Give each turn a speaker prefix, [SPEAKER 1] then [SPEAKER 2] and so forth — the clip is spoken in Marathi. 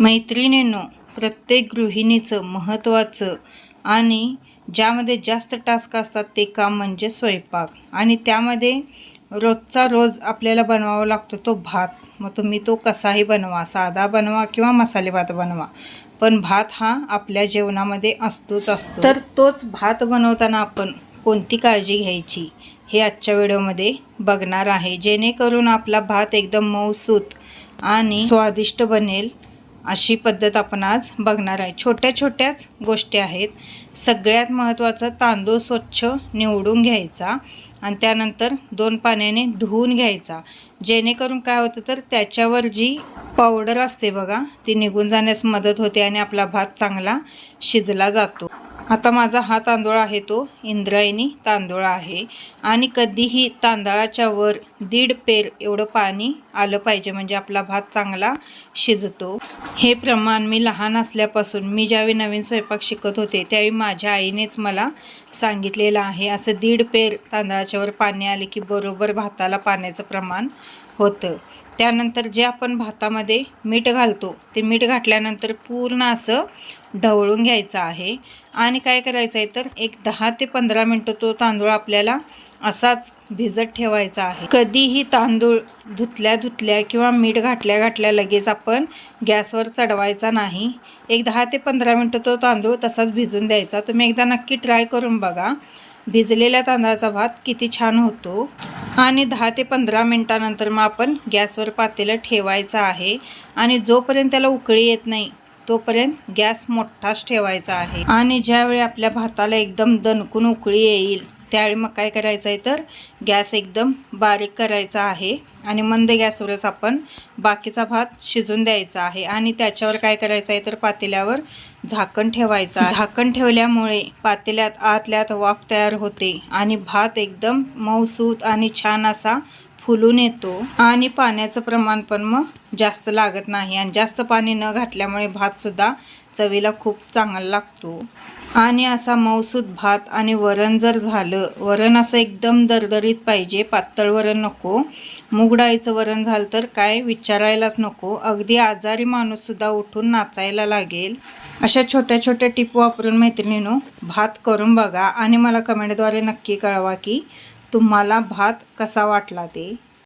[SPEAKER 1] मैत्रिणींनो प्रत्येक गृहिणीचं महत्त्वाचं आणि ज्यामध्ये जास्त टास्क असतात ते काम म्हणजे स्वयंपाक. आणि त्यामध्ये रोजचा रोज आपल्याला बनवावा लागतो तो भात. मग तुम्ही तो कसाही बनवा साधा बनवा किंवा मसाले भात बनवा. पण भात हा आपल्या जेवणामध्ये असतोच असतो. तर तोच भात बनवताना आपण कोणती काळजी घ्यायची हे आजच्या व्हिडिओमध्ये बघणार आहे. जेणेकरून आपला भात एकदम मऊसूत आणि स्वादिष्ट बनेल. अशी पद्धत आपण आज बघणार आहे. छोट्या छोट्याच गोष्टी आहेत. सगळ्यात महत्त्वाचं तांदूळ स्वच्छ निवडून घ्यायचा आणि त्यानंतर दोन पाण्याने धुवून घ्यायचा. जेणेकरून काय होतं तर त्याच्यावर जी पावडर असते बघा ती निघून जाण्यास मदत होते आणि आपला भात चांगला शिजला जातो. आता माझा हा तांदूळ आहे तो इंद्रायणी तांदूळ आहे. आणि कधीही तांदळाच्या वर दीड पेर एवढं पाणी आलं पाहिजे म्हणजे आपला भात चांगला शिजतो. हे प्रमाण मी लहान असल्यापासून मी ज्यावेळी नवीन स्वयंपाक शिकत होते त्यावेळी माझ्या आईनेच मला सांगितलेलं आहे. असं दीड पेर तांदळाच्यावर पाणी आले की बरोबर भाताला पाण्याचं प्रमाण होतं. त्यानंतर जे आपण भातामध्ये मीठ घालतो ते मीठ घातल्यानंतर पूर्ण असं ढवळून घ्यायचं आहे. आणि काय करायचं आहे तर एक दहा ते पंधरा मिनटं तो तांदूळ आपल्याला असाच भिजत ठेवायचा आहे. कधीही तांदूळ धुतल्या धुतल्या किंवा मीठ घातल्या घातल्या लगेच आपण गॅसवर चढवायचा नाही. एक दहा ते पंधरा मिनटं तो तांदूळ तसाच भिजून द्यायचा. तुम्ही एकदा नक्की ट्राय करून बघा. भिजलेल्या तांदळाचा भात किती छान होतो. आणि दहा ते पंधरा मिनटानंतर मग आपण गॅसवर पातेलं ठेवायचं आहे. आणि जोपर्यंत त्याला उकळी येत नाही तोपर्यंत गॅस मोठाच ठेवायचा आहे. आणि ज्यावेळी आपल्या भाताला एकदम दणकून उकळी येईल त्यावेळी मग काय करायचं आहे तर गॅस एकदम बारीक करायचा आहे आणि मंद गॅसवरच आपण बाकीचा भात शिजून द्यायचा आहे. आणि त्याच्यावर काय करायचं आहे तर पातेल्यावर झाकण ठेवायचं झाकण ठेवल्यामुळे पातेल्यात आतल्यात वाफ तयार होते आणि भात एकदम मऊसूत आणि छान असा फुलून येतो. आणि पाण्याचं प्रमाण पण मग जास्त लागत नाही आणि जास्त पाणी न घातल्यामुळे भातसुद्धा चवीला खूप चांगला लागतो. आणि असा मऊसूत भात आणि वरण जर झालं वरण असं एकदम दरदरीत पाहिजे पातळ वरण नको. मूग डाळीचं वरण झालं तर काय विचारायलाच नको. अगदी आजारी माणूससुद्धा उठून नाचायला लागेल. अशा छोट्या छोट्या टिप वापरून मैत्रिणीनो भात करून बघा. आणि मला कमेंटद्वारे नक्की कळवा की तुम्हाला भात कसा वाटला ते.